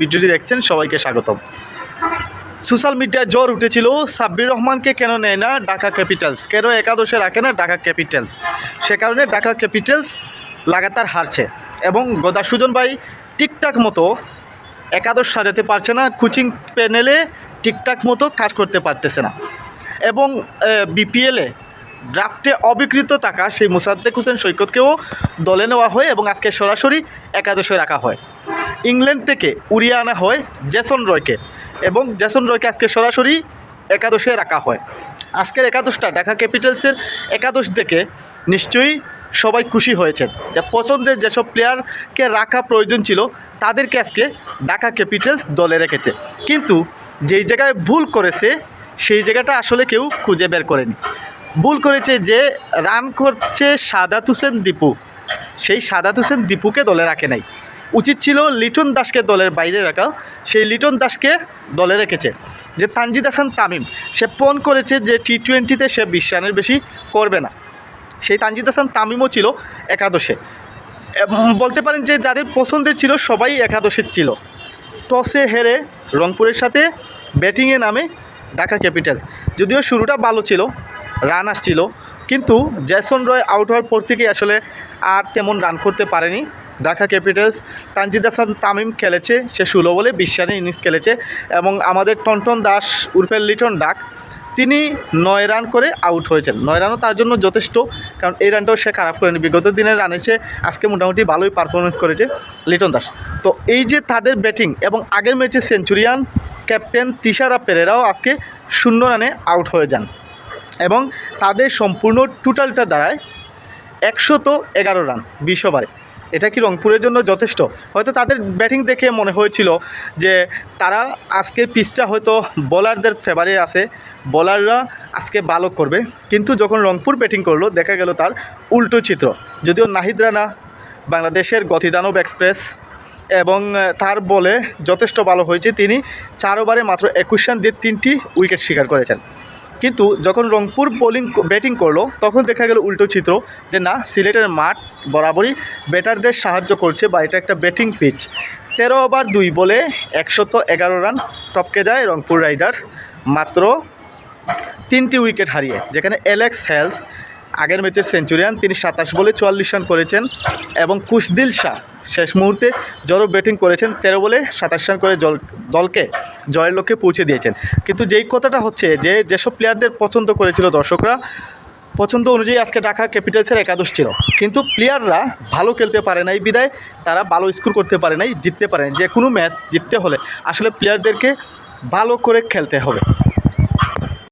ভিডিওটি দেখছেন, সবাইকে স্বাগতম। সোশ্যাল মিডিয়ায় জ্বর উঠেছিল, সাব্বির রহমানকে কেন নেয় না ঢাকা ক্যাপিটালস? কেন একাদশে রাখে না ঢাকা ক্যাপিটালস? সে কারণে ঢাকা ক্যাপিটালস লাগাতার হারছে এবং গদা সুজন ভাই ঠিকঠাক মতো একাদশ সাজাতে পারছে না, কোচিং প্যানেলে ঠিকঠাক মতো কাজ করতে পারতেছে না। এবং বিপিএলে ড্রাফটে অবিকৃত থাকা সেই মুসাদ্দেক হোসেন সৈকতকেও দলে নেওয়া হয় এবং আজকে সরাসরি একাদশে রাখা হয়। ইংল্যান্ড থেকে উড়িয়ে আনা হয় জেসন রয়কে এবং জেসন রয়কে আজকে সরাসরি একাদশে রাখা হয়। আজকের একাদশটা ঢাকা ক্যাপিটালসের একাদশ দেখে নিশ্চয়ই সবাই খুশি হয়েছেন যে পছন্দের যেসব প্লেয়ারকে রাখা প্রয়োজন ছিল, তাদেরকে আজকে ঢাকা ক্যাপিটালস দলে রেখেছে। কিন্তু যেই জায়গায় ভুল করেছে, সেই জায়গাটা আসলে কেউ খুঁজে বের করেনি। ভুল করেছে যে রান করছে সাদাত হোসেন দীপু। সেই সাদাত হোসেন দীপুকে দলে রাখে নাই। উচিত ছিল লিটন দাসকে দলের বাইরে রাখা। সেই লিটন দাসকে দলে রেখেছে। যে তানজিদ হাসান তামিম, সে ফোন করেছে যে টি টোয়েন্টিতে সে বিশ রানের বেশি করবে না। সেই তানজিদ হাসান তামিমও ছিল একাদশে। বলতে পারেন যে যাদের পছন্দের ছিল সবাই একাদশের ছিল। টসে হেরে রংপুরের সাথে ব্যাটিংয়ে নামে ঢাকা ক্যাপিটালস। যদিও শুরুটা ভালো ছিল, রান আসছিল, কিন্তু জেসন রয় আউট হওয়ার পর থেকে আসলে আর তেমন রান করতে পারেনি। ঢাকা ক্যাপিটালস, তানজিদ হাসান তামিম খেলেছে, সে ষোলো বলে বিশ রানের ইনিংস খেলেছে এবং আমাদের টনটন দাস উর্ফের লিটন ডাক, তিনি নয় রান করে আউট হয়েছেন। নয় রানও তার জন্য যথেষ্ট, কারণ এই রানটাও সে খারাপ করেনি। বিগত দিনের রানে সে আজকে মোটামুটি ভালোই পারফরমেন্স করেছে লিটন দাস। তো এই যে তাদের ব্যাটিং এবং আগের ম্যাচে সেঞ্চুরিয়ান ক্যাপ্টেন তিশারা পেরেরাও আজকে শূন্য রানে আউট হয়ে যান এবং তাদের সম্পূর্ণ টোটালটা দাঁড়ায় একশত এগারো রান বিশ ওভারে এটা কি রংপুরের জন্য যথেষ্ট? হয়তো তাদের ব্যাটিং দেখে মনে হয়েছিল যে তারা আজকের পিচটা হয়তো বোলারদের ফেভারে আছে, বোলাররা আজকে ভালো করবে। কিন্তু যখন রংপুর ব্যাটিং করল, দেখা গেল তার উল্টো চিত্র। যদিও নাহিদ রানা, বাংলাদেশের গতিদানব এক্সপ্রেস এবং তার বলে যথেষ্ট ভালো হয়েছে। তিনি চার ওভারে মাত্র একুশ রান দিয়ে তিনটি উইকেট শিকার করেছেন। কিন্তু যখন রংপুর বোলিং ব্যাটিং করল, তখন দেখা গেল উল্টো চিত্র যে না, সিলেটের মাঠ বরাবরই ব্যাটারদের সাহায্য করছে বা এটা একটা ব্যাটিং পিচ তেরো ওভার দুই বলে একশত এগারো রান টপকে যায় রংপুর রাইডার্স মাত্র তিনটি উইকেট হারিয়ে। যেখানে এলেক্স হেলস আগের ম্যাচের সেঞ্চুরিয়ান তিনি সাতাশ বলে চুয়াল্লিশ রান করেছেন এবং কুশদিল শাহ শেষ মুহূর্তে জড়ো ব্যাটিং করেছেন, তেরো বলে সাতাশ রান করে দলকে জয়ের লক্ষ্যে পৌঁছে দিয়েছেন। কিন্তু যেই কথাটা হচ্ছে যে, যেসব প্লেয়ারদের পছন্দ করেছিল দর্শকরা, পছন্দ অনুযায়ী আজকে ঢাকা ক্যাপিটালসের একাদশ ছিল। কিন্তু প্লেয়াররা ভালো খেলতে পারে নাই বিদায়, তারা ভালো স্কোর করতে পারে নাই, জিততে পারে যে কোনো ম্যাচ জিততে হলে আসলে প্লেয়ারদেরকে ভালো করে খেলতে হবে।